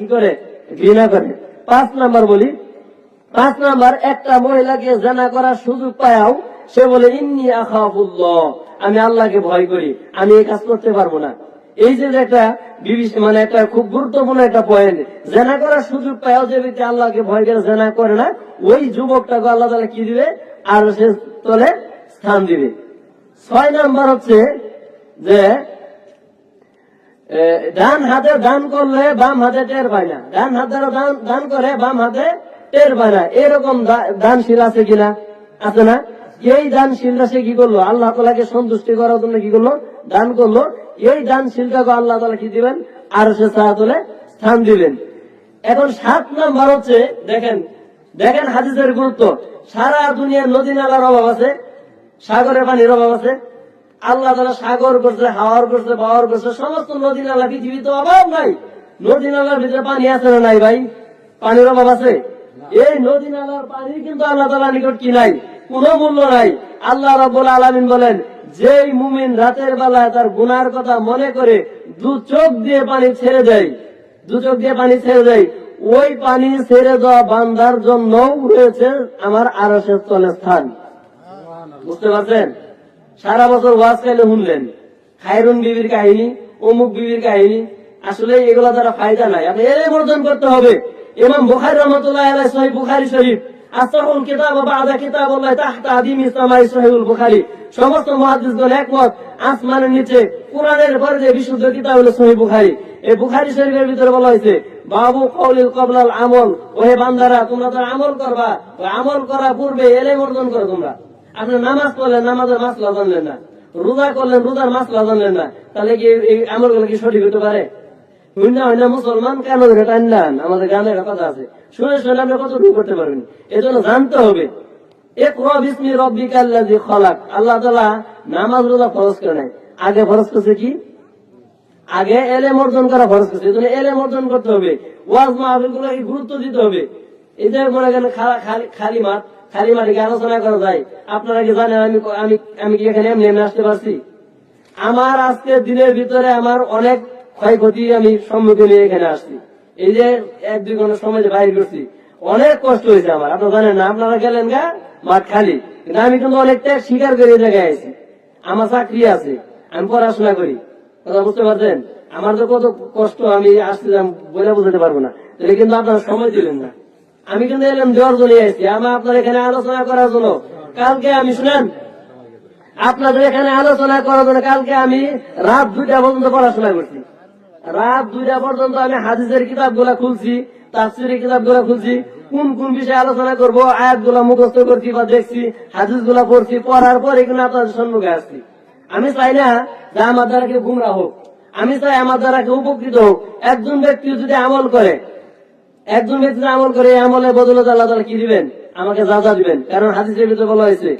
কি করে? করে। পাঁচ নাম্বার বলি, পাঁচ নাম্বার, একটা মহিলাকে জানা করার সুযোগ পায়াও, সে বলে, ইন্নি আমি আল্লাহকে ভয় করি, আমি এই কাজ করতে পারব না। এই যে একটা মানে একটা খুব গুরুত্বপূর্ণ একটা পয়েন্ট জেনা করার সুযোগ পায়াও যে ব্যক্তি আল্লাহকে ভয় করে, জেনা করে না, ওই যুবকটাকে আল্লাহ তালা কি দিবে? আর সে তলে স্থান দিবে। ছয় নাম্বার হচ্ছে যে ডান হাতে দান করলে বাম হাতে টের পায় না। ডান হাতে দান দান করে বাম হাতে টের পায় না। এরকম দানশীল আছে কিনা? আছে না? এই দানশীলটা সে কি করল? আল্লাহ তালাকে সন্তুষ্টি করার জন্য কি করল? দান করল। এই দানশীলটাকে আল্লাহ তালা কি দিবেন? আর সে সাহাতলে স্থান দিবেন। এখন সাত নাম্বার হচ্ছে, দেখেন দেখেন হাদিসের গুরুত্ব। সারা দুনিয়ার নদী নালার অভাব আছে, সাগরের পানির অভাব আছে আল্লাহ তারা সাগর করছে হাওয়ার করছে বাওয়ার করছে সমস্ত নদী নালা পৃথিবীতে অভাব নাই। নদী নালার ভিতরে পানি আছে না নাই ভাই? পানির অভাব আছে? এই নদী নালার পানি কিন্তু আল্লাহ তালা নিকট কি নাই? কোনো মূল্য নাই। আল্লাহ রাব্বুল আলামিন বলেন, যেই মুমিন রাতের বেলায় তার গুনার কথা মনে করে দু চোখ দিয়ে পানি ছেড়ে দেয়, দু চোখ দিয়ে পানি ছেড়ে দেয়, ওই পানি ছেড়ে দেওয়া বান্দার জন্য রয়েছে আমার আরশের তলে স্থান। বুঝতে পারছেন? সারা বছর ওয়াজ খাইলে শুনলেন। খায়রুন বিবির কাহিনী, অমুক বিবির কাহিনী। আসলে এগুলো দ্বারা ফায়দা নাই। আপনি এর বর্জন করতে হবে। ইমাম বুখারী রহমতুল্লাহ আলাইহি, সহিহ বুখারী শরীফ। আসাহুল কিতাব কিতাব আল্লাহ আদিম ইসলামাই বুখারী। সমস্ত মুহাদ্দিসগণ একমত, আসমানের নিচে কোরআনের পরে যে বিশুদ্ধ কিতাব হলো সহিহ বুখারী। এই বুখারী শরীফের ভিতরে বলা হয়েছে, বাবু কওলিল কবলাল আমল। ওহে বান্দারা, তোমরা তো আমল করবা। আমল করার পূর্বে এলে অর্জন করো তোমরা। আপনি নামাজ পড়লেন, নামাজের মাসলা জানলেন না। রোজা করলেন, রোজার মাসলা জানলেন না। তাহলে কি এই আমলগুলো কি সঠিক হতে পারে? মুসলমান কেন আমাদের গানে একটা কথা আছে। শুনে শুনে আপনি কতটুকু করতে পারবেন? এজন্য জানতে হবে। আল্লাহ নামাজ, রোজা ফরজ করে নাই। আগে ফরজ করছে কি? আগে এলেম অর্জন করা ফরজ করছে। এলেম অর্জন করতে হবে। ওয়াজ মাহফিলগুলো গুরুত্ব দিতে হবে। যে মনে খালি মাঠ। খালি মাঠে কি আলোচনা করা যায় আপনারা কি জানেন আমি আমি কি এখানে এমনি এমনি আসতে পারছি? আমার আজকে দিনের ভিতরে আমার অনেক ক্ষয়ক্ষতি আমি সম্মুখীন হয়ে এখানে আসছি। এই যে এক, দুই ঘণ্টা সময় যে বাইর করছি, অনেক কষ্ট হয়েছে আমার। আপনারা জানেন না, আপনারা গেলেন গা মাঠ খালি। কিন্তু আমি কিন্তু অনেক ত্যাগ স্বীকার করে জায়গায় আছি আমার চাকরি আছে, আমি পড়াশোনা করি। কথা বুঝতে পারছেন? আমার তো কত কষ্ট, আমি আসছিলাম বলে বুঝতে পারব না। কিন্তু আপনারা সময় দিলেন না। আমি কিন্তু এলাম জ্বর জন্য এসেছি আমার আপনার এখানে আলোচনা করার জন্য। কালকে আমি, শুনেন, আপনাদের এখানে আলোচনা করার জন্য কালকে আমি রাত দুইটা পর্যন্ত পড়াশোনা করছি। রাত দুইটা পর্যন্ত আমি হাদিসের কিতাবগুলা খুলছি, তাফসিরের কিতাবগুলা খুলছি, কোন কোন বিষয়ে আলোচনা করব আয়াতগুলা মুখস্থ করছি বা দেখছি হাদিসগুলা পড়ছি, পড়ার পরে কিন্তু আপনাদের সম্মুখে আসছি। আমি চাই না যে আমার দ্বারা কেউ গুমরা হোক। আমি চাই আমার দ্বারা কেউ উপকৃত হোক। একজন ব্যক্তি যদি আমল করে একজন ব্যক্তি আমল করে আমলে বদলত আল্লাহ তালা কি দিবেন? আমাকে যা যা দিবেন। কারণ হাদিসের ভিতরে বলা হয়েছে